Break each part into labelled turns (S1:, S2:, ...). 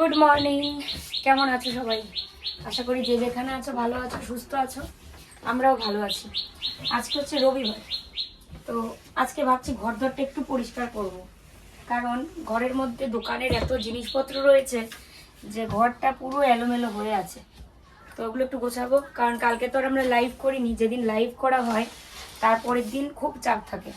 S1: Good morning কেমন আছো সবাই? আশা করি যে যেখানে আছো, ভালো আছো, সুস্থ আছো, আমরাও ভালো আছি। আজকে হচ্ছে রবিবার। তো আজকে ভাবছি ঘর একটু পরিষ্কার করব। কারণ ঘরের মধ্যে দোকানের এত জিনিসপত্র রয়েছে যে ঘরটা পুরো এলোমেলো হয়ে আছে। তো ওগুলো একটু গোছাবো। কারণ কালকে তো আর আমরা লাইভ করিনি। যেদিন লাইভ করা হয়, তারপরের দিন খুব চাপ থাকে।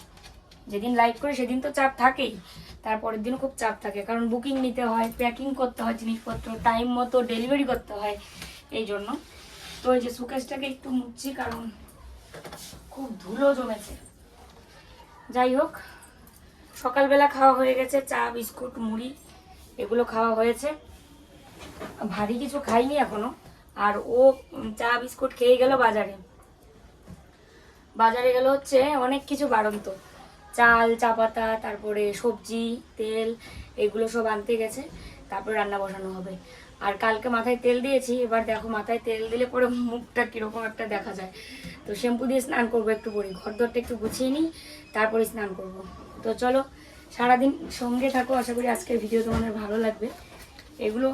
S1: যেদিন লাইভ করি, সেদিন তো চাপ থাকেই। তারপরের দিন খুব চাপ থাকে। কারণ বুকিং নিতে হয় প্যাকিং করতে হয়, জিনিসপত্র টাইম মতো ডেলিভারি করতে হয় এই জন্য। তো এই যে সুকেশটাকে একটু মুছছি কারণ খুব ধুলো জমেছে। যাই হোক, সকালবেলা খাওয়া হয়ে গেছে, চা, বিস্কুট, মুড়ি, এগুলো খাওয়া হয়েছে। ভারী কিছু খাইনি এখনও। আর ও চা, বিস্কুট খেয়ে গেল বাজারে। বাজারে গেলে হচ্ছে অনেক কিছু বাড়ন্ত। চাল, চা পাতা, তারপরে সবজি, তেল, এগুলো সব আনতে গেছে। তারপরে রান্না বসানো হবে। আর কালকে মাথায় তেল দিয়েছি, এবার দেখো মাথায় তেল দিলে পরে মুখটা কীরকম একটা দেখা যায়। তো শ্যাম্পু দিয়ে স্নান করব একটু পরে। ঘর দরটা একটু গুছিয়ে নিই, তারপরে স্নান করব। তো চলো, সারাদিন সঙ্গে থাকো। আশা করি আজকের ভিডিও তোমাদের ভালো লাগবে। এগুলো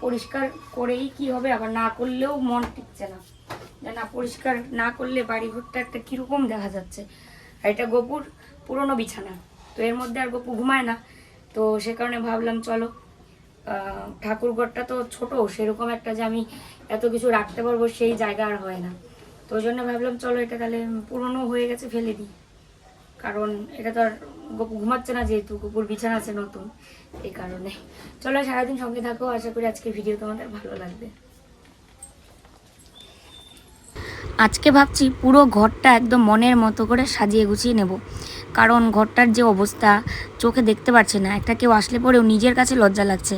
S1: পরিষ্কার করেই কি হবে, আবার না করলেও মন টিকছে না। না পরিষ্কার না করলে বাড়ি ঘরটা একটা কীরকম দেখা যাচ্ছে। আর এটা গোপুর পুরনো বিছানা। তো এর মধ্যে আর গপু ঘুমায় না। তো সে কারণে ভাবলাম চলো আহ, ঠাকুর ঘরটা তো ছোট সেরকম একটা যে আমি এত কিছু রাখতে পারব সেই জায়গা আর হয় না। তো ওই জন্য ভাবলাম চলো এটা তাহলে পুরনো হয়ে গেছে ফেলে দিই। কারণ এটা তো আর গপু ঘুমাচ্ছে না যেহেতু গপুর বিছানা আছে নতুন এই কারণে। চলো সারাদিন সঙ্গে থাকো আশা করি আজকে ভিডিও তোমাদের ভালো লাগবে। আজকে ভাবছি পুরো ঘরটা একদম মনের মতো করে সাজিয়ে গুছিয়ে নেব। কারণ ঘরটার যে অবস্থা, চোখে দেখতে পাচ্ছি না। একটা কেউ আসলে পরেও নিজের কাছে লজ্জা লাগছে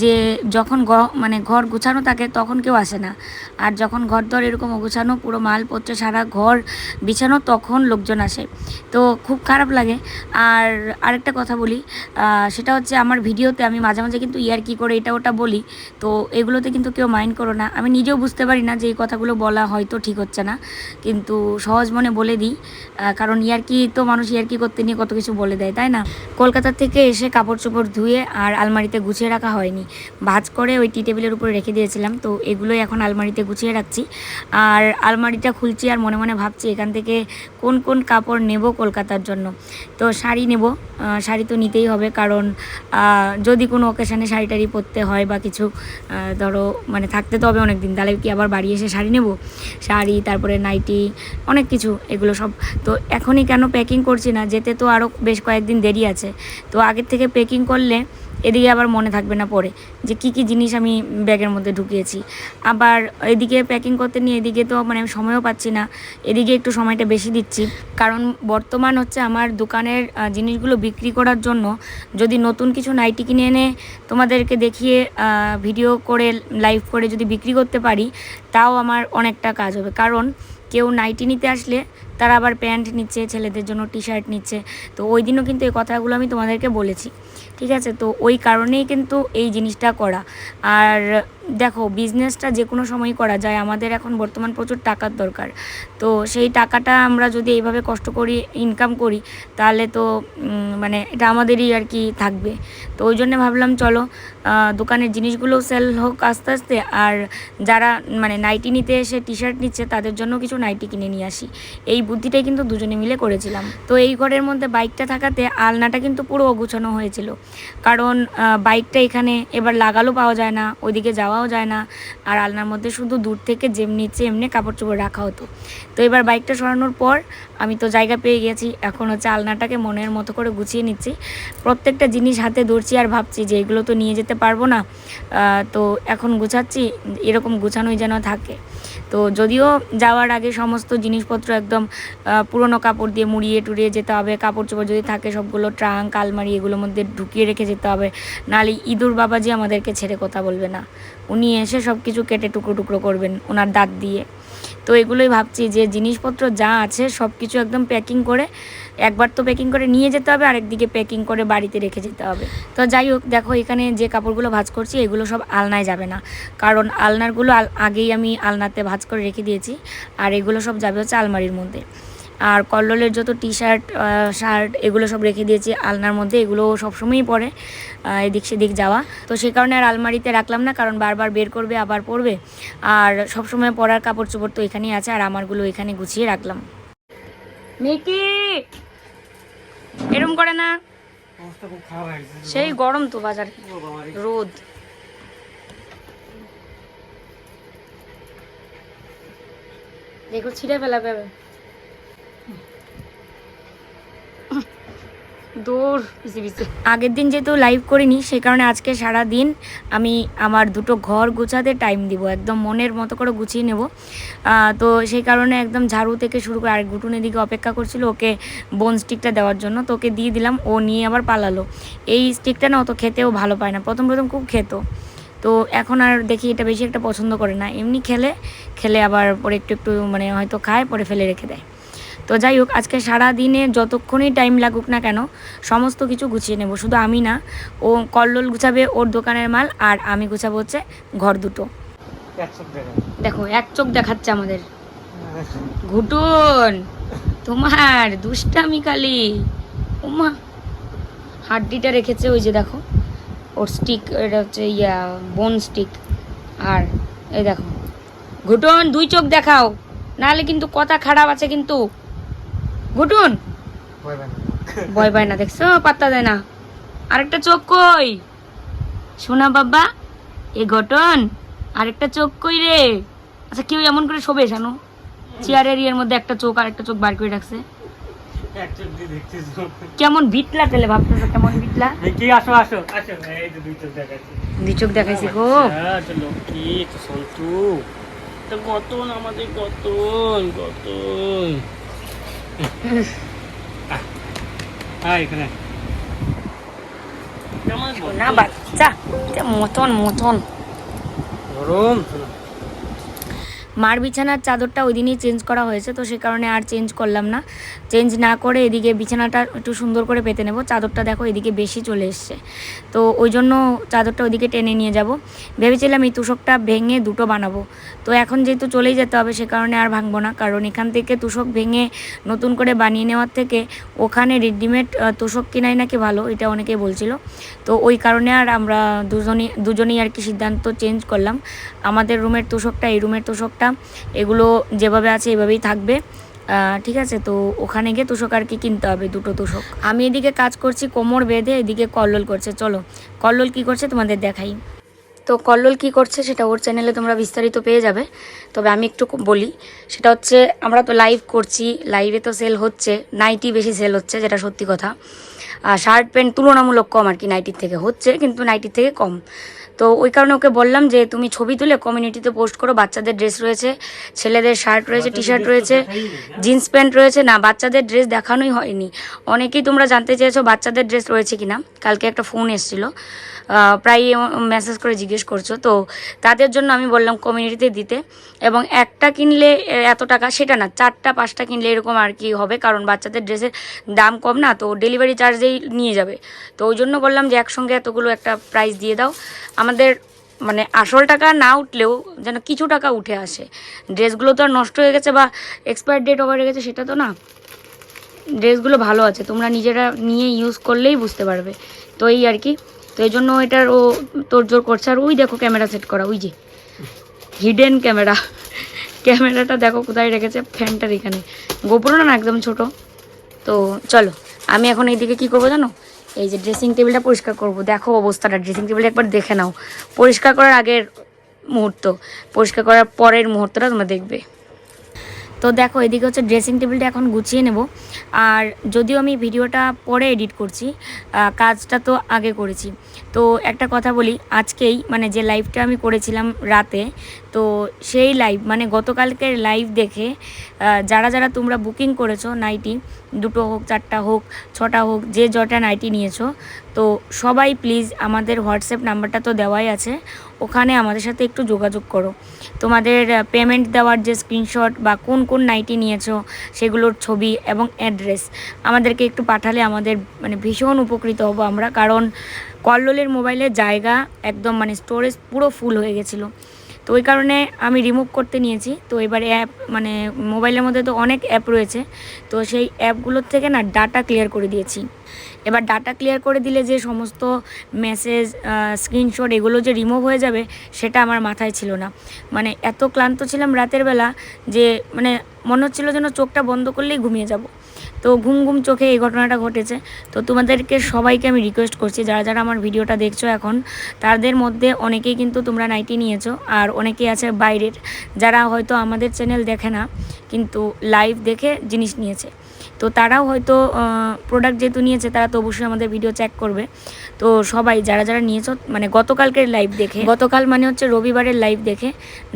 S1: যে যখন গ মানে ঘর গুছানো থাকে তখন কেউ আসে না। আর যখন ঘর দর এরকম অগুছানো পুরো মালপত্র সারা ঘর বিছানো তখন লোকজন আসে। তো খুব খারাপ লাগে। আর আরেকটা কথা বলি সেটা হচ্ছে আমার ভিডিওতে আমি মাঝে মাঝে কিন্তু ইয়ার কি করে এটা ওটা বলি। তো এগুলোতে কিন্তু কেউ মাইন্ড করো না। আমি নিজেও বুঝতে পারি না যে এই কথাগুলো বলা হয়তো ঠিক হচ্ছে না। কিন্তু সহজ মনে বলে দিই কারণ ইয়ার কি, তো মানুষ ইয়ারকি করতে নিয়ে কত কিছু বলে দেয়, তাই না? কলকাতা থেকে এসে কাপড় চোপড় ধুয়ে আর আলমারিতে গুছিয়ে রাখা হয়নি। ভাজ করে ওই টি টেবিলের উপরে রেখে দিয়েছিলাম, তো এগুলোই এখন আলমারিতে গুছিয়ে রাখছি। আর আলমারিটা খুলছি আর মনে মনে ভাবছি এখান থেকে কোন কোন কাপড় নেব কলকাতার জন্য। তো শাড়ি নেব শাড়ি তো নিতেই হবে কারণ যদি কোনো অকেশানে শাড়ি টাড়ি পরতে হয় বা কিছু ধরো মানে থাকতে তো হবে অনেক দিন তাহলে কি আবার বাড়ি এসে শাড়ি নেব? শাড়ি, তারপরে নাইটি, অনেক কিছু এগুলো সব। তো এখনই কেন প্যাকিং করছি না? যেতে তো আরও বেশ কয়েকদিন দেরি আছে। তো আগের থেকে প্যাকিং করলে এদিকে আবার মনে থাকবে না পরে যে কি কি জিনিস আমি ব্যাগের মধ্যে ঢুকিয়েছি। আবার এদিকে প্যাকিং করতে নিয়ে এদিকে তো মানে আমি সময়ও পাচ্ছি না। এদিকে একটু সময়টা বেশি দিচ্ছি। কারণ বর্তমান হচ্ছে আমার দোকানের জিনিসগুলো বিক্রি করার জন্য যদি নতুন কিছু নাইটি কিনে এনে তোমাদেরকে দেখিয়ে ভিডিও করে লাইভ করে যদি বিক্রি করতে পারি, তাও আমার অনেকটা কাজ হবে। কারণ কেউ নাইটি নিতে আসলে তারা আবার প্যান্ট নিচ্ছে, ছেলেদের জন্য টি শার্ট নিচ্ছে। তো ওই দিনও কিন্তু এই কথাগুলো আমি তোমাদেরকে বলেছি। ঠিক আছে? তো ওই কারণেই কিন্তু এই জিনিসটা করা। আর দেখো বিজনেসটা যে কোনো সময় করা যায়। আমাদের এখন বর্তমান প্রচুর টাকার দরকার। তো সেই টাকাটা আমরা যদি এইভাবে কষ্ট করি ইনকাম করি, তাহলে তো মানে এটা আমাদেরই আর কি থাকবে। তো ওই জন্য ভাবলাম চলো দোকানের জিনিসগুলো সেল হোক আস্তে আস্তে। আর যারা মানে নাইটি নিতে এসে টি শার্ট নিচ্ছে, তাদের জন্য কিছু নাইটি কিনে নিয়ে আসি। এই বুদ্ধিটাই কিন্তু দুজনে মিলে করেছিলাম। তো এই ঘরের মধ্যে বাইকটা থাকাতে আলনাটা কিন্তু পুরো অগুছানো হয়েছিল। কারণ বাইকটা এখানে এবার লাগালো পাওয়া যায় না, ওইদিকে যাওয়াও যায় না। আর আলনার মধ্যে শুধু দূর থেকে যেমনি ইচ্ছে এমনি কাপড় চোপড় রাখা হতো। তো এবার বাইকটা সরানোর পর আমি তো জায়গা পেয়ে গেছি। এখন হচ্ছে আলনাটাকে মনের মতো করে গুছিয়ে নিচ্ছি। প্রত্যেকটা জিনিস হাতে ধরছি আর ভাবছি যে এগুলো তো নিয়ে যেতে পারব না। তো এখন গুছাচ্ছি, এরকম গুছানোই যেন থাকে। তো যদিও যাওয়ার আগে সমস্ত জিনিসপত্র একদম পুরনো কাপড় দিয়ে মুড়িয়ে টুড়িয়ে যেতে হবে কাপড় চোপড় যদি থাকে সবগুলো ট্রাঙ্ক, আলমারি এগুলোর মধ্যে ঢুকিয়ে রেখে যেতে হবে, নাহলে ইঁদুর বাবাজি আমাদেরকে ছেড়ে কথা বলবে না। উনি এসে সব কিছু কেটে টুকরো টুকরো করবেন, ওনার দাঁত দিয়ে। তো এগুলোই ভাবছি যে জিনিসপত্র যা আছে সব কিছু একদম প্যাকিং করে, একবার তো প্যাকিং করে নিয়ে যেতে হবে আর একদিকে প্যাকিং করে বাড়িতে রেখে যেতে হবে। তো যাই হোক, দেখো এখানে যে কাপড়গুলো ভাজ করছি, এগুলো সব আলনায় যাবে না। কারণ আলনারগুলো আগেই আমি আলনাতে ভাজ করে রেখে দিয়েছি, আর এগুলো সব যাবে হচ্ছে আলমারির মধ্যে। আর কল্লোলের যত টি শার্ট শার্ট এগুলো সব রেখে দিয়েছি। আলনার মধ্যে এগুলো সবসময়ই পরে এদিক সেদিক যাওয়া। তো সে কারণে আর আলমারিতে রাখলাম না কারণ বারবার বের করবে আবার পরবে। আর সবসময় পরার কাপড় চোপড় তো এখানেই আছে আর আমারগুলো এখানে গুছিয়ে রাখলাম। মিকি! এরম করে না। সেই গরম তো বাজারে। রোদ। দেখো ছিঁড়ে ফেলাবে পিছে আগের দিন যেহেতু লাইভ করিনি, সেই কারণে আজকে সারা দিন আমি আমার দুটো ঘর গুছাতে টাইম দিব, একদম মনের মতো করে গুছিয়ে নেব। তো সেই কারণে একদম ঝাড়ু থেকে শুরু করে, আর ঘুটুনের দিকে অপেক্ষা করছিল ওকে বোন স্টিকটা দেওয়ার জন্য, তো ওকে দিয়ে দিলাম, ও নিয়ে আবার পালালো। এই স্টিকটা না অত খেতেও ভালো পায় না, প্রথম প্রথম খুব খেত। তো এখন আর দেখি এটা বেশি একটা পছন্দ করে না, এমনি খেলে খেলে আবার পরে একটু একটু মানে হয়তো খায়, পরে ফেলে রেখে দেয়। তো যাই হোক আজকে সারা দিনে যতক্ষণই টাইম লাগুক না কেন সমস্ত কিছু গুছিয়ে নেব। শুধু আমি না ও কল্লোল গুছাবে ওর দোকানের মাল আর আমি গুছাবো হচ্ছে ঘর দুটো। দেখো। এক চোখ দেখাচ্ছে আমাদের। ঘুটন তোমার দুষ্টামি কালি। ওমা হাড্ডিটা রেখেছে ওই যে দেখো ওর স্টিক এটা হচ্ছে ইয়া বোন স্টিক আর এই দেখো ঘুটন দুই চোখ দেখাও। নাহলে কিন্তু কথা খারাপ আছে কিন্তু। ঘুটুন
S2: ভয় পায় না।
S1: দেখছ পাত্তা দেয় না আরেকটা চোখ কই শোনা বাবা এ ঘটন আরেকটা চোখ কই রে আচ্ছা কেউ এমন করে শোবে জানো চেয়ারের ইয়ের মধ্যে একটা চোখ আর একটা চোখ বার করে রাখছে। কেমন ভিটলা তেলে ভাবতেছো কেমন ভিটলা
S2: দেখি, আসো, আসো, আসো। এই যে দুই চোখ দেখাচ্ছি।
S1: দুই চোখ দেখাইছি গো
S2: আচ্ছা, তো লক্ষ্মী, তো সন্তু। তো গতন আমাদের গতন, গতন।
S1: না বাচ্চা মতন মতন
S2: গরম।
S1: মার বিছানার চাদরটা ওই দিনই চেঞ্জ করা হয়েছে, তো সে কারণে আর চেঞ্জ করলাম না। চেঞ্জ না করে এদিকে বিছানাটা একটু সুন্দর করে পেতে নেব। চাদরটা দেখো এদিকে বেশি চলে এসছে। তো ওই জন্য চাদরটা ওইদিকে টেনে নিয়ে যাব। ভেবেছিলাম এই তুষকটা ভেঙে দুটো বানাবো। তো এখন যেহেতু চলেই যেতে হবে, সে কারণে আর ভাঙবো না। কারণ এখান থেকে তুষক ভেঙে নতুন করে বানিয়ে নেওয়ার থেকে ওখানে রেডিমেড তোষক কেনাই নাকি ভালো, এটা অনেকেই বলছিল। তো ওই কারণে আর আমরা দুজনই, দুজনেই আর কি সিদ্ধান্ত চেঞ্জ করলাম। আমাদের রুমের তোষকটা, এই রুমের তোষকটা এগুলো যেভাবে আছে এভাবেই থাকবে। ঠিক আছে, তো ওখানে গিয়ে তোষক আর কি কিনতে হবে, দুটো তোষক। আমি এদিকে কাজ করছি, কোমর বেঁধে এদিকে কল্লোল করছে, চলো। কল্লোল কি করছে তোমাদের দেখাই। তো কল্লোল কি করছে সেটা ওর চ্যানেলে তোমরা বিস্তারিত পেয়ে যাবে। তবে আমি একটু বলি, সেটা হচ্ছে আমরা তো লাইভ করছি লাইভে তো সেল হচ্ছে নাইটি বেশি সেল হচ্ছে, যেটা সত্যি কথা। শার্ট প্যান্ট তুলনামূলক কম আর কি নাইটির থেকে, হচ্ছে কিন্তু নাইটির থেকে কম। তো ওই কারণে ওকে বললাম যে তুমি ছবি তুলে কমিউনিটিতে পোস্ট করো বাচ্চাদের ড্রেস রয়েছে ছেলেদের শার্ট রয়েছে টি শার্ট রয়েছে জিন্স প্যান্ট রয়েছে। না বাচ্চাদের ড্রেস দেখানোই হয়নি। অনেকেই তোমরা জানতে চেয়েছো বাচ্চাদের ড্রেস রয়েছে কিনা। কালকে একটা ফোন এসেছিল প্রায় মেসেজ করে জিজ্ঞেস করছ। তো তাদের জন্য আমি বললাম কমিউনিটিতে দিতে এবং একটা কিনলে এত টাকা সেটা না চারটা পাঁচটা কিনলে এরকম আর কি হবে কারণ বাচ্চাদের ড্রেসের দাম কম না তো ডেলিভারি চার্জেই নিয়ে যাবে। তো ওই জন্য বললাম যে একসঙ্গে এতগুলো একটা প্রাইস দিয়ে দাও। আমাদের মানে আসল টাকা না উঠলেও যেন কিছু টাকা উঠে আসে। ড্রেসগুলো তো আর নষ্ট হয়ে গেছে বা এক্সপায়ার ডেট ওভার হয়ে গেছে সেটা তো না। ড্রেসগুলো ভালো আছে, তোমরা নিজেরা নিয়ে ইউজ করলেই বুঝতে পারবে। তো এই আর কি, তো এই জন্য এটার ও তোড়জোড় করছে। আর ওই দেখো ক্যামেরা সেট করা, ওই যে হিডেন ক্যামেরা ক্যামেরাটা দেখো কোথায় রেখেছে ফ্যানটার এখানে। গোপুরো না, একদম ছোট। তো চলো, আমি এখন এইদিকে কি করব জানো? এই যে ড্রেসিং টেবিলটা পরিষ্কার করব। দেখো অবস্থাটা ড্রেসিং টেবিলটা একবার দেখে নাও। পরিষ্কার করার আগের মুহূর্ত, পরিষ্কার করার পরের মুহূর্তটা তোমরা দেখবে। তো দেখো, এদিকে হচ্ছে ড্রেসিং টেবিলটা এখন গুছিয়ে নেব। আর যদিও আমি ভিডিওটা পরে এডিট করছি কাজটা তো আগে করেছি। তো একটা কথা বলি, আজকেই মানে যে লাইভটা আমি করেছিলাম রাতে, তো সেই লাইভ মানে গতকালকের লাইভ দেখে যারা যারা তোমরা বুকিং করেছ নাইটি দুটো হোক, চারটা হোক, ছটা হোক, যে জটা নাইটি নিয়েছো, তো সবাই প্লিজ আমাদের হোয়াটসঅ্যাপ নাম্বারটা তো দেওয়াই আছে, ওখানে আমাদের সাথে একটু যোগাযোগ করো। তোমাদের পেমেন্ট দেওয়ার যে স্ক্রিনশট বা কোন কোন নাইটি নিয়েছো, সেগুলোর ছবি এবং অ্যাড্রেস আমাদেরকে একটু পাঠালে আমাদের মানে ভীষণ উপকৃত হব আমরা। কারণ কল্লোলের মোবাইলের জায়গা একদম মানে স্টোরেজ পুরো ফুল হয়ে গেছিল। তো ওই কারণে আমি রিমুভ করতে নিয়েছি। তো এবারে অ্যাপ মানে মোবাইলের মধ্যে তো অনেক অ্যাপ রয়েছে। তো সেই অ্যাপগুলোর থেকে না ডাটা ক্লিয়ার করে দিয়েছি। এবার ডাটা ক্লিয়ার করে দিলে যে সমস্ত মেসেজ স্ক্রিনশট এগুলো যে রিমুভ হয়ে যাবে সেটা আমার মাথায় ছিল না। মানে এত ক্লান্ত ছিলাম রাতের বেলা যে মানে মনে হচ্ছিল যেন চোখটা বন্ধ করলেই ঘুমিয়ে যাব। তো ঘুম ঘুম চোখে এই ঘটনাটা ঘটেছে। তো তোমাদেরকে সবাইকে আমি রিকোয়েস্ট করছি, যারা যারা আমার ভিডিওটা দেখছ এখন, তাদের মধ্যে অনেকেই কিন্তু তোমরা নাইটি নিয়েছো আর অনেকেই আছে বাইরের, যারা হয়তো আমাদের চ্যানেল দেখে না, কিন্তু লাইভ দেখে জিনিস নিয়েছে। তো তারাও হয়তো প্রোডাক্ট যেহেতু নিয়েছে, তারা তো অবশ্যই আমাদের ভিডিও চেক করবে। তো সবাই যারা যারা নিয়েছো মানে গতকালকের লাইভ দেখে, গতকাল মানে হচ্ছে রবিবারের লাইভ দেখে,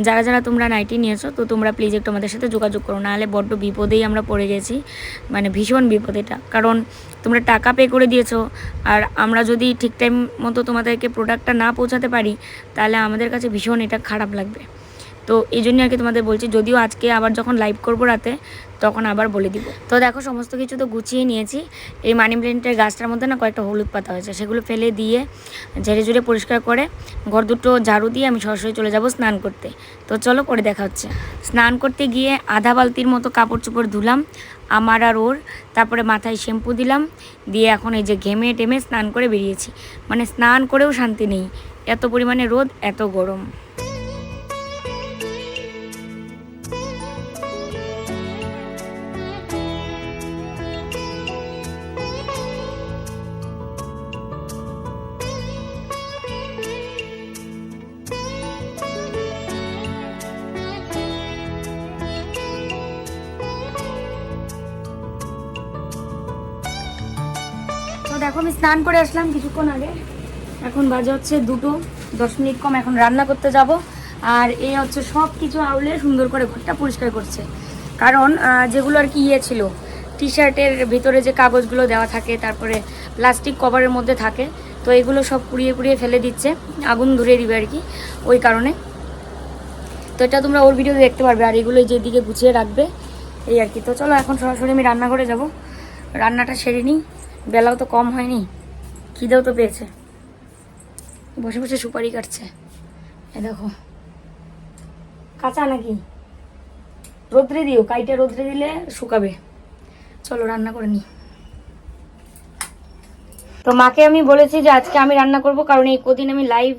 S1: যারা যারা তোমরা নাইটি নিয়েছো, তো তোমরা প্লিজ একটু আমাদের সাথে যোগাযোগ করো, নাহলে বড্ড বিপদেই আমরা পড়ে গেছি মানে ভীষণ বিপদ এটা। কারণ তোমরা টাকা পে করে দিয়েছ, আর আমরা যদি ঠিক টাইম মতো তোমাদেরকে প্রোডাক্টটা না পৌঁছাতে পারি, তাহলে আমাদের কাছে ভীষণ এটা খারাপ লাগবে। তো এই জন্য আর কি তোমাদের বলছি, যদিও আজকে আবার যখন লাইভ করব রাতে, তখন আবার বলে দিব। তো দেখো, সমস্ত কিছু তো গুছিয়ে নিয়েছি। এই মানি প্ল্যান্টের গাছটার মধ্যে না কয়েকটা হলুদ পাতা হয়েছে, সেগুলো ফেলে দিয়ে ঝেড়ে ঝুড়ে পরিষ্কার করে ঘর দুটো ঝাড়ু দিয়ে আমি সরাসরি চলে যাব স্নান করতে। তো চলো করে দেখা হচ্ছে। স্নান করতে গিয়ে আধা বালতির মতো কাপড় চোপড় ধুলাম, আমার আর ওর। তারপরে মাথায় শ্যাম্পু দিলাম, দিয়ে এখন এই যে ঘেমে টেমে স্নান করে বেরিয়েছি। মানে স্নান করেও শান্তি নেই। এত পরিমাণে রোদ, এত গরম। দেখো আমি স্নান করে আসলাম কিছুক্ষণ আগে। এখন বাজে হচ্ছে দুটো, দশ মিনিট কম এখন রান্না করতে যাব। আর এই হচ্ছে সব কিছু আউলে সুন্দর করে ঘরটা পরিষ্কার করছে। কারণ যেগুলো আর কি ইয়ে ছিল টি শার্টের ভিতরে যে কাগজগুলো দেওয়া থাকে, তারপরে প্লাস্টিক কভারের মধ্যে থাকে, তো এগুলো সব পুড়িয়ে পুড়িয়ে ফেলে দিচ্ছে, আগুন ধরিয়ে দিবে আর কি, ওই কারণে। তো এটা তোমরা ওর ভিডিও দেখতে পারবে, আর এগুলো যেদিকে গুছিয়ে রাখবে, এই আর কি। তো চলো এখন সরাসরি আমি রান্নাঘরে যাব। রান্নাটা সেরে নিই। বেলাও তো কম হয়নি, খিদেও তো পেয়েছে। বসে বসে সুপারি কাটছে। এ দেখো। কাঁচা নাকি? রোদ্রে দিও, কাইটে রোদ্রে দিলে শুকাবে। চলো, রান্না করে নিই তো মাকে আমি বলেছি যে আজকে আমি রান্না করব, কারণ এই কদিন আমি লাইভ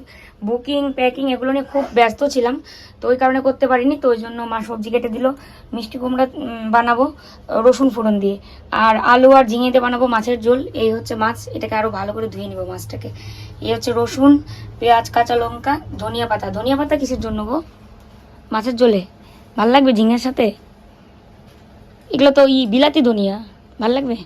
S1: বুকিং, প্যাকিং এগুলো নিয়ে খুব ব্যস্ত ছিলাম। তো ওই কারণে করতে পারিনি, তো ওই জন্য মা সবজি কেটে দিল, মিষ্টি কুমড়া বানাবো, রসুন ফোড়ন দিয়ে। আর আলু আর ঝিঙেতে বানাবো মাছের ঝোল, এই হচ্ছে মাছ, এটাকে আরও ভালো করে ধুয়ে নিব মাছটাকে। এই হচ্ছে রসুন, পেঁয়াজ, কাঁচা লঙ্কা, ধনিয়া পাতা। ধনিয়া পাতা কিসের জন্য গো? মাছের ঝোলে। ভালো লাগবে ঝিঙের সাথে? এগুলো তো ই বিলাতি ধনিয়া, ভালো লাগবে?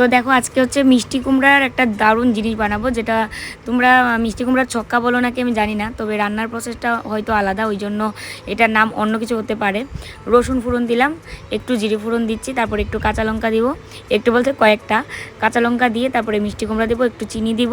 S1: তো দেখো আজকে হচ্ছে মিষ্টি কুমড়ার একটা দারুণ জিনিস বানাবো, যেটা তোমরা, মিষ্টি কুমড়ার ছক্কা বলো নাকি আমি জানি না, তবে রান্নার প্রসেসটা হয়তো আলাদা ওই জন্য এটার নাম অন্য কিছু হতে পারে। রসুন ফুরন দিলাম, একটু জিরে ফুরন দিচ্ছি, তারপর একটু কাঁচা লঙ্কা দিব, একটু বলতে কয়েকটা, কাঁচা লঙ্কা দিয়ে তারপরে মিষ্টি কুমড়া দেবো, একটু চিনি দিব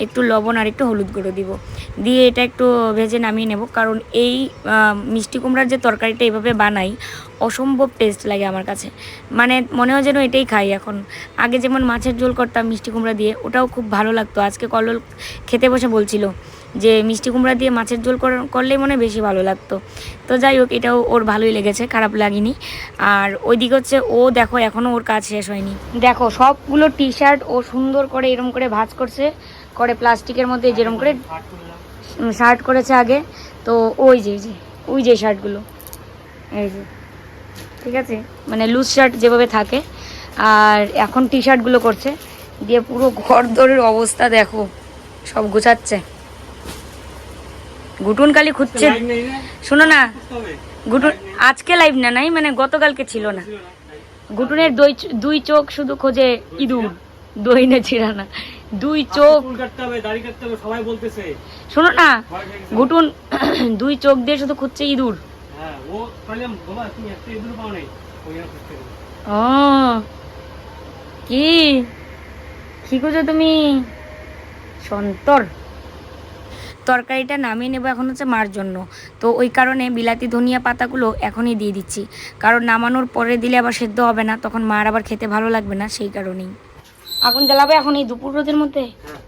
S1: একটু লবণ আর একটু হলুদ গুঁড়ো দিব। দিয়ে এটা একটু ভেজে নামিয়ে নেব। কারণ এই মিষ্টি কুমড়ার যে তরকারিটা এভাবে বানাই, অসম্ভব টেস্ট লাগে আমার কাছে। মানে মনে হয় যেন এটাই খাই এখন। আগে যেমন মাছের ঝোল করতাম মিষ্টি কুমড়া দিয়ে, ওটাও খুব ভালো লাগতো। আজকে কলল খেতে বসে বলছিল যে, মিষ্টি কুমড়া দিয়ে মাছের ঝোল কর- করলেই মনে বেশি ভালো লাগতো। তো যাই হোক, এটাও ওর ভালোই লেগেছে, খারাপ লাগেনি। আর ওইদিকে হচ্ছে ও দেখো এখনও ওর কাজ শেষ হয়নি। দেখো, সবগুলো টি শার্ট ও সুন্দর করে এরম করে ভাঁজ করছে। করে প্লাস্টিকের মধ্যে যেরকম করে শার্ট করেছে আগে। তো ওই যে যে ওই যে শার্টগুলো এই যে ঠিক আছে? মানে লুজ শার্ট যেভাবে থাকে। আর এখন টি শার্টগুলো করছে। দিয়ে পুরো ঘর দরের অবস্থা দেখো সব গোছাচ্ছে। গুটুন কালি খুঁজছে। শোনো না গুটুন আজকে লাইভ না নাই মানে গতকালকে ছিল না। গুটুনের দুই দুই চোখ শুধু খোঁজে ইঁদুর। দইনে ছিঁড়া না। দুই চোখ
S2: সবাই বলতেছে।
S1: শোনো না। ঘুটুন দুই চোখ দিয়ে শুধু খুঁজছে ইঁদুর।
S2: হ্যাঁ ও
S1: কি? কি করছ তুমি? সন্তর। তরকারিটা নামিয়ে নেব এখন হচ্ছে মার জন্য। তো ওই কারণে বিলাতি ধনিয়া পাতাগুলো এখনই দিয়ে দিচ্ছি। কারণ নামানোর পরে দিলে আবার সেদ্ধ হবে না তখন মার আবার খেতে ভালো লাগবে না সেই কারণেই। আগুন জ্বালাবে এখন এই দুপুর রোদের মধ্যে?
S2: হ্যাঁ।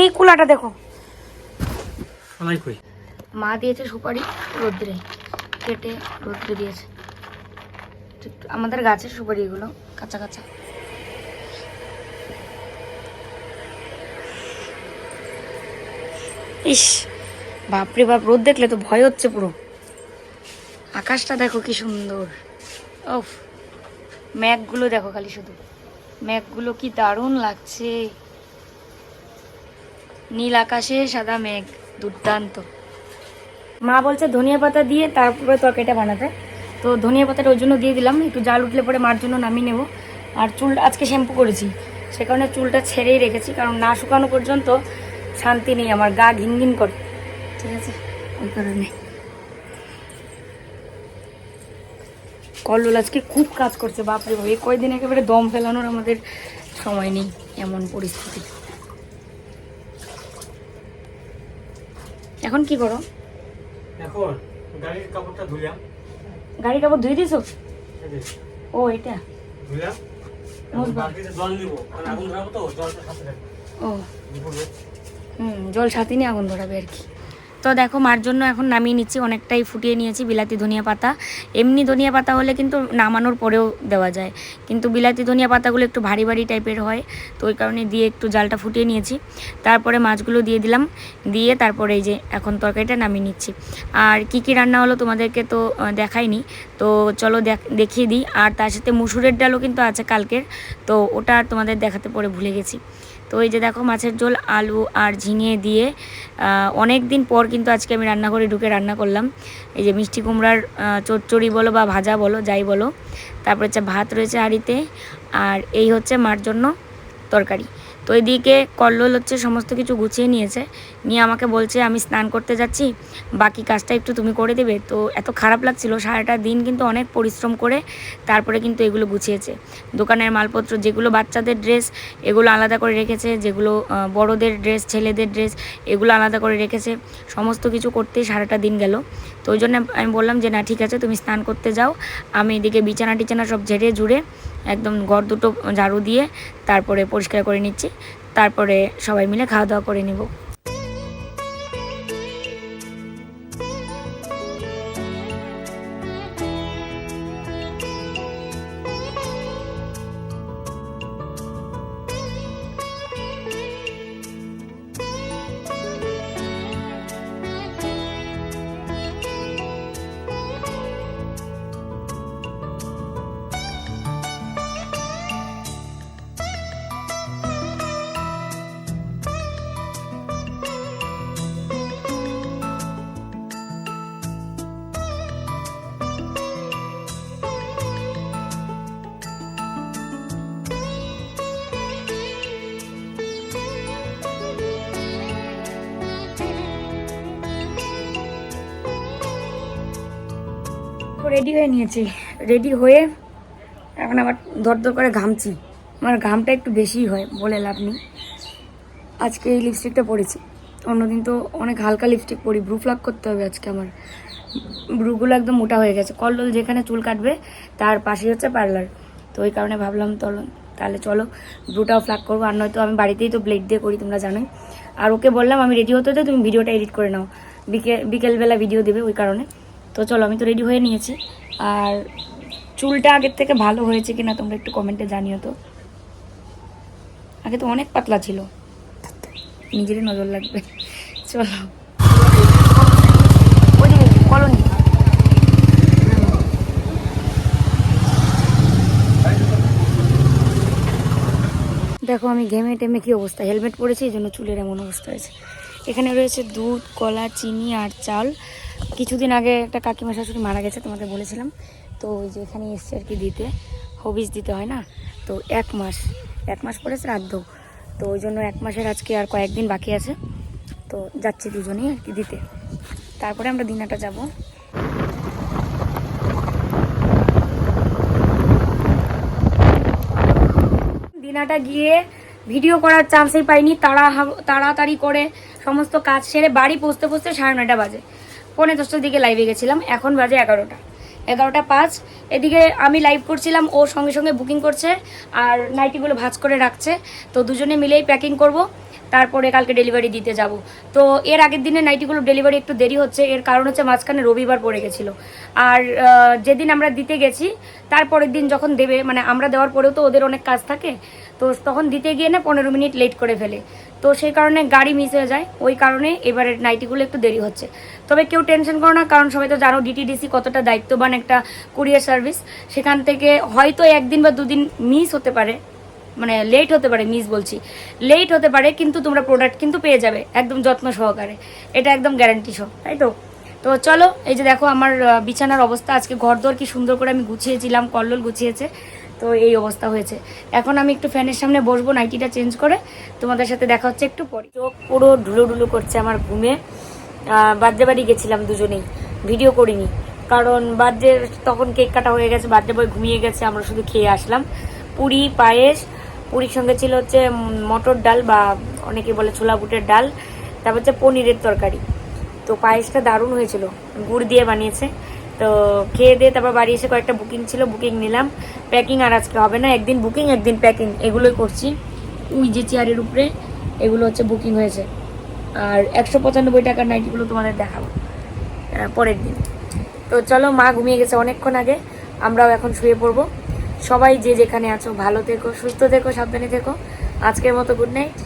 S1: এই কুলাটা দেখো। মা দিয়েছে সুপারি রোদ্রে কেটে রোদ্রে দিয়েছে। আমাদের গাছের সুপারি এগুলো কাঁচা কাঁচা। ইস বাপরে বাপ রোদ দেখলে তো ভয় হচ্ছে পুরো। আকাশটা দেখো কি সুন্দর। ওফ ম্যাঘগুলো দেখো খালি শুধু। ম্যাঘগুলো কি দারুণ লাগছে। নীল আকাশে সাদা মেঘ, দুর্দান্ত। মা বলছে ধনিয়া পাতা দিয়ে তারপরে তরকারিটা বানাতে। তো ধনিয়া পাতাটা ওই জন্য দিয়ে দিলাম, একটু জাল উঠলে পরে মার জন্য নামিয়ে নেব। আর চুল আজকে শ্যাম্পু করেছি, সে কারণে চুলটা ছেড়েই রেখেছি, কারণ না শুকানো পর্যন্ত শান্তি নেই আমার, গা ঘিন ঘিন করে। ঠিক আছে, ওই কারণে। কল্লোল আজকে খুব কাজ করছে বাপরে বাপ। এই কয়দিন একেবারে দম ফেলানোর আমাদের সময় নেই এমন পরিস্থিতি। এখন কি করো?
S2: এখন গাড়ির কাপড়টা
S1: কাপড় ধুয়ে দিছো ও এটা।
S2: বালতিতে জল দিব কারণ আগুন ধরাবো তো জলটা সাথে
S1: ও। হুম জল সাথে নিয়ে আগুন ধরাবে আর কি। তো দেখো মার জন্য এখন নামিয়ে নিচ্ছি, অনেকটাই ফুটিয়ে নিয়েছি বিলাতি ধনিয়া পাতা। এমনি ধনিয়া পাতা হলে কিন্তু নামানোর পরেও দেওয়া যায়। কিন্তু বিলাতি ধনিয়া পাতাগুলো একটু ভারী ভারী টাইপের হয়, তো ওই কারণে দিয়ে একটু জালটা ফুটিয়ে নিয়েছি। তারপরে মাছগুলো দিয়ে দিলাম, দিয়ে তারপরে এই যে এখন তরকারিটা নামিয়ে নিচ্ছি। আর কি কি রান্না হলো তোমাদেরকে তো দেখাইনি, তো চলো দেখ- দেখিয়ে দিই। আর তার সাথে মুসুরের ডালও কিন্তু আছে কালকের, তো ওটা আর তোমাদের দেখাতে পরে ভুলে গেছি। তো এই যে দেখো মাছের ঝোল, আলু আর ঝিঙে দিয়ে অনেক দিন পর কিন্তু আজকে আমি রান্না করে ঢুকে রান্না করলাম। এই যে মিষ্টি কুমড়ার চচ্চড়ি বলো বা ভাজা বলো, যাই বলো। তারপরে হচ্ছে ভাত রয়েছে হাঁড়িতে। আর এই হচ্ছে মার জন্য তরকারি। তো এদিকে কল্লোল হচ্ছে সমস্ত কিছু গুছিয়ে নিয়েছে। নিয়ে আমাকে বলছে, আমি স্নান করতে যাচ্ছি, বাকি কাজটা একটু তুমি করে দেবে। তো এত খারাপ লাগছিল, সারাটা দিন কিন্তু অনেক পরিশ্রম করে তারপরে কিন্তু এগুলো গুছিয়েছে। দোকানের মালপত্র, যেগুলো বাচ্চাদের ড্রেস, এগুলো আলাদা করে রেখেছে, যেগুলো বড়দের ড্রেস, ছেলেদের ড্রেস, এগুলো আলাদা করে রেখেছে। সমস্ত কিছু করতেই সারাটা দিন গেল। তো ওই জন্য আমি বললাম যে, না, ঠিক আছে, তুমি স্নান করতে যাও। আমি এদিকে বিছানা টিছানা সব ঝেড়ে জুড়ে একদম ঘর দুটো ঝাড়ু দিয়ে তারপরে পরিষ্কার করে নিচ্ছি। তারপরে সবাই মিলে খাওয়া দাওয়া করে নিব। রেডি হয়ে নিয়েছি। রেডি হয়ে এখন আবার দরদর করে ঘামছি। আমার ঘামটা একটু বেশিই হয়, বলে লাভ নেই। আজকে এই লিপস্টিকটা পরেছি। অন্যদিন তো অনেক হালকা লিপস্টিক পরি। ব্রু ফ্লাক করতে হবে আজকে আমার। ব্রুগুলো একদম মোটা হয়ে গেছে। কল্লোল যেখানে চুল কাটবে, তার পাশেই হচ্ছে পার্লার তো ওই কারণে ভাবলাম, চলো, তাহলে চলো ব্রুটাও ফ্লাক করব। আর নয়তো আমি বাড়িতেই তো ব্লেড দিয়ে করি, তোমরা জানোই। আর ওকে বললাম, আমি রেডি হতে হতে তুমি ভিডিওটা এডিট করে নাও। বিকেল বিকেলবেলা ভিডিও দেবে ওই কারণে। তো চলো, আমি তো রেডি হয়ে নিয়েছি। আর চুলটা আগের থেকে ভালো হয়েছে কিনা তোমরা একটু কমেন্টে জানিও তো। আগে তো অনেক পাতলা ছিল। নিজেরই নজর লাগবে। চলো। দেখো, আমি ঘেমে টেমে কি অবস্থা? হেলমেট পরেছি, এই জন্য চুলের এমন অবস্থা হয়েছে। এখানে রয়েছে দুধ, কলা, চিনি আর চাল। কিছুদিন আগে একটা কাকিমা শাশুড়ি মারা গেছে, তোমাদের বলেছিলাম। তো ওই যে এখানে এসছে আর কি দিতে। হবিস দিতে হয় না? তো এক মাস। এক মাস পরে শ্রাদ্ধ। তো ওই জন্য এক মাসের আজকে আর কয়েকদিন বাকি আছে। তো যাচ্ছি দুজনেই আর কি দিতে। তারপরে আমরা দিনাটা যাব। দিনাটা গিয়ে ভিডিও করার চান্সই পাইনি। তাড়া তাড়াতাড়ি করে সমস্ত কাজ সেরে বাড়ি পৌঁছতে পৌঁছতে সাড়ে নয়টা বাজে। পৌনে দশটার দিকে লাইভে গেছিলাম। এখন বাজে এগারোটা। এগারোটা পাঁচ। এদিকে আমি লাইভ করছিলাম, ও সঙ্গে সঙ্গে বুকিং করছে আর নাইটিগুলো ভাজ করে রাখছে। তো দুজনে মিলেই প্যাকিং করব। তারপরে কালকে ডেলিভারি দিতে যাব। তো এর আগের দিনে নাইটিগুলো ডেলিভারি একটু দেরি হচ্ছে। এর কারণ হচ্ছে মাঝখানে রবিবার পড়ে গেছিল। আর যেদিন আমরা দিতে গেছি, তারপরের দিন যখন দেবে মানে আমরা দেওয়ার পরেও তো ওদের অনেক কাজ থাকে তো তখন দিতে গিয়ে না পনেরো মিনিট লেট করে ফেলে। তো সেই কারণে গাড়ি মিস হয়ে যায়। ওই কারণে এবারে নাইটিগুলো একটু দেরি হচ্ছে। তবে কেউ টেনশন করো না, কারণ সবাই তো জানো ডিটিডিসি কতটা দায়িত্ববান একটা কুরিয়ার সার্ভিস সেখান থেকে হয়তো একদিন বা দুদিন মিস হতে পারে। মানে লেট হতে পারে মিস বলছি। লেট হতে পারে, কিন্তু তোমরা প্রোডাক্ট কিন্তু পেয়ে যাবে একদম যত্ন সহকারে। এটা একদম গ্যারান্টি সহ, তাই তো? তো চলো, এই যে দেখো আমার বিছানার অবস্থা। আজকে ঘরদোর কি সুন্দর করে আমি গুছিয়েছিলাম কল্লোল গুছিয়েছে। তো এই অবস্থা হয়েছে। এখন আমি একটু ফ্যানের সামনে বসবো, নাইটিটা চেঞ্জ করে তোমাদের সাথে দেখা হচ্ছে একটু পরে। চোখ পুরো ঢুলো ঢুলো করছে আমার ঘুমে। বার্থডে বাড়ি গেছিলাম দুজনেই। ভিডিও করিনি। কারণ বার্থডে তখন কেক কাটা হয়ে গেছে, বার্থডে বয় ঘুমিয়ে গেছে, আমরা শুধু খেয়ে আসলাম। পুরি, পায়েস, পুরীর সঙ্গে ছিল হচ্ছে মটর ডাল বা অনেকে বলে ছোলা বুটের ডাল, তারপর হচ্ছে পনিরের তরকারি। তো পায়েসটা দারুণ হয়েছিল, গুড় দিয়ে বানিয়েছে। তো খেয়ে দিয়ে তারপর বাড়ি এসে কয়েকটা বুকিং ছিল বুকিং নিলাম। প্যাকিং আর আজকে হবে না, একদিন বুকিং একদিন প্যাকিং এগুলোই করছি। ওই যে চেয়ারের উপরে, এগুলো হচ্ছে বুকিং হয়েছে। আর একশো পঁচানব্বই টাকার নাইটিগুলো তোমাদের দেখাবো পরের দিন। তো চলো, মা ঘুমিয়ে গেছে অনেকক্ষণ আগে, আমরাও এখন শুয়ে পড়ব। সবাই যে যেখানে আছো, ভালো থেকো, সুস্থ থেকো, সাবধানে থেকো। আজকের মতো গুড নাইট